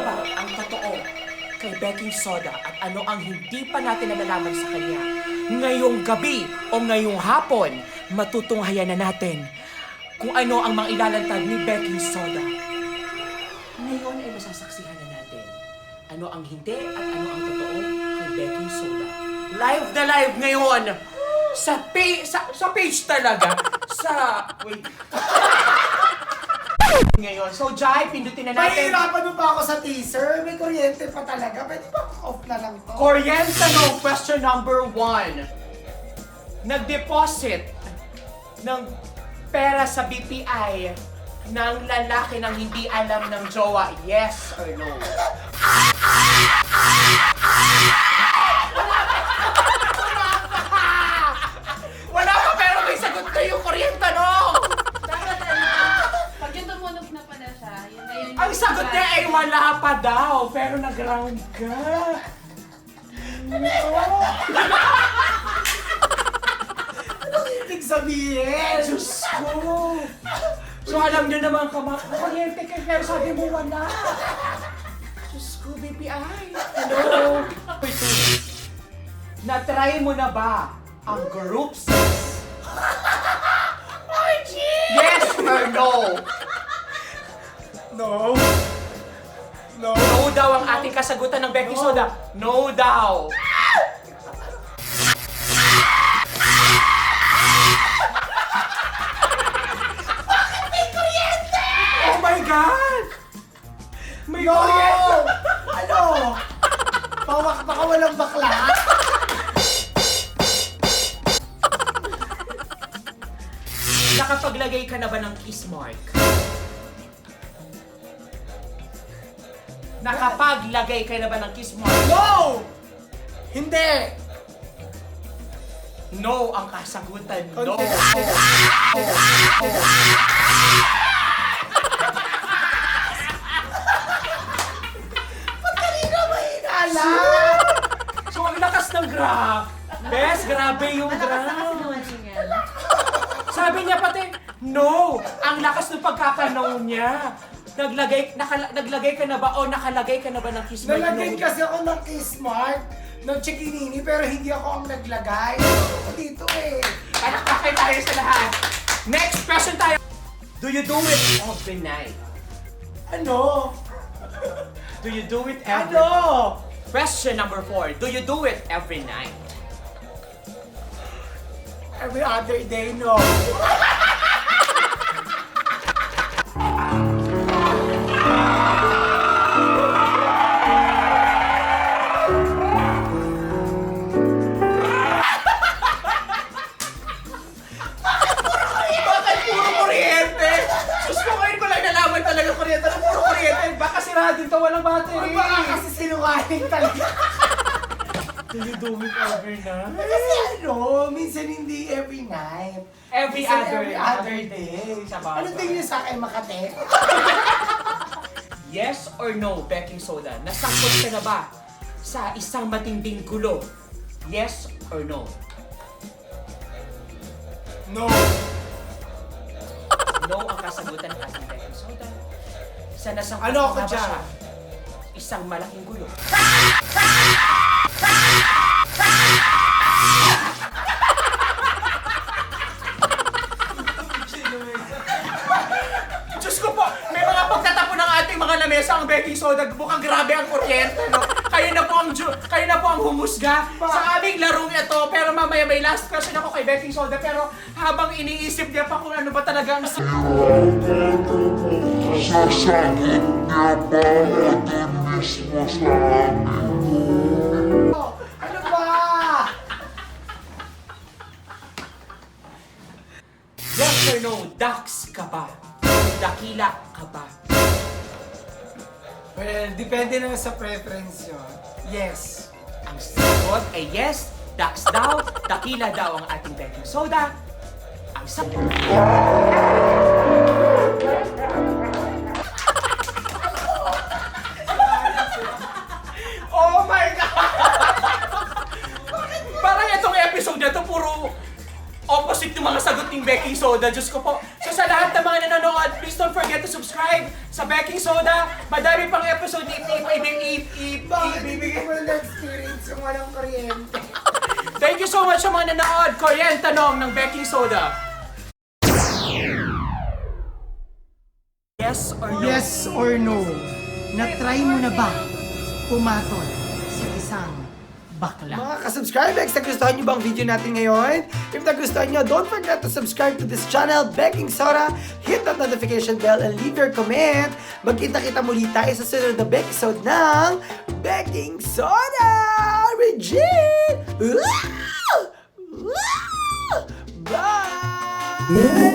ba ang totoo kay baking soda at ano ang hindi pa natin nalalaman sa kanya? Ngayong gabi o ngayong hapon, matutunghayan na natin kung ano ang mga ilalantad ni baking soda. Ngayon ay masasaksihan na natin ano ang hindi at ano ang totoo kay baking soda. Live na live ngayon sa pa- sa, sa page talaga sa wait ngayon. So, Jai, pindutin na natin. Mahirapan mo pa ako sa teaser. May kuryente pa talaga. Pwede ba off na lang to? Kuryente no, question number one. Nag-deposit ng pera sa BPI ng lalaki ng hindi alam ng jowa, yes or no? sagot niya ay wala pa daw, pero nag-round ka. Ibig sabihin. Diyos ko! So alam niyo naman kamak, kuryente kayo, pero sabi mo wala. Diyos ko, BPI. Hello? Ito. Na-try mo na ba ang group sex? Yes or no? No. No. No daw ang ating kasagutan ng Becky Soda. No daw. Oh my God! May No! ano? Pawak baka walang bakla? Nakapaglagay ka na ba ng kiss mark? Nakapaglagay ka na ba ng kiss mark? No! Hindi! No ang kasagutan. No. Kanina mahinala! So ang lakas ng graph. Bes, grabe yung graph. Sabi niya pati, no! Ang lakas ng pagkakanaw niya. Naglagay, nakala, naglagay ka na ba o nakalagay ka na ba ng kiss mark? Nalagay No. kasi ako ng kiss mark ng chikinini pero hindi ako ang naglagay. Ako dito eh. Anak, kakay tayo sa lahat. Next question tayo. Do you do it every night? Ano? Do you do it every Ano? Question number four. Do you do it every night? Every other day, no. It every night? Kasi ano, minsan hindi every night. Every Minsan other, every other day. Sa bagay. Ano tingin niyo sa akin, Makate? Yes or no, baking soda? Nasangkot ka na ba sa isang matinding gulo? Yes or no? No. No ang kasagutan ng ating baking soda. Sa nasangkot Ano ako na ba dyan? siya? Isang malaking gulo. lamesa ang baking soda. Mukhang grabe ang kuryente, no? Kayo na po ang, ju- kayo na po ang humusga sa aming larong ito. Pero mamaya may last question ako kay baking soda. Pero habang iniisip niya pa kung ano ba talaga ang Sasagot niya ba o dun mismo sa amin? Well, depende na sa preference yun. Yes. Ang sagot ay yes, ducks daw, dakila daw ang ating baking soda. Ang sagot... oh my God! Parang itong episode na to puro opposite ng mga sagot ng baking soda. Diyos ko po. So So sa lahat ng mga nanonood, please don't forget to subscribe sa Baking Soda. Madami pang episode ni Ip, Ip, Ip, Ip, Bakit Ip, bibigyan mo na experience yung walang kuryente? Thank you so much sa mga nanonood. Korean tanong ng Baking Soda. Yes or no? Yes or no? Na-try mo na ba pumatol sa isang bakla? Mga ka-subscribex, nagustuhan niyo bang video natin ngayon? If nagustuhan niyo, don't forget to subscribe to this channel, Begging Sora. Hit that notification bell and leave your comment. Magkita-kita muli tayo sa sunod na episode ng Begging Soda! Regine! Bye!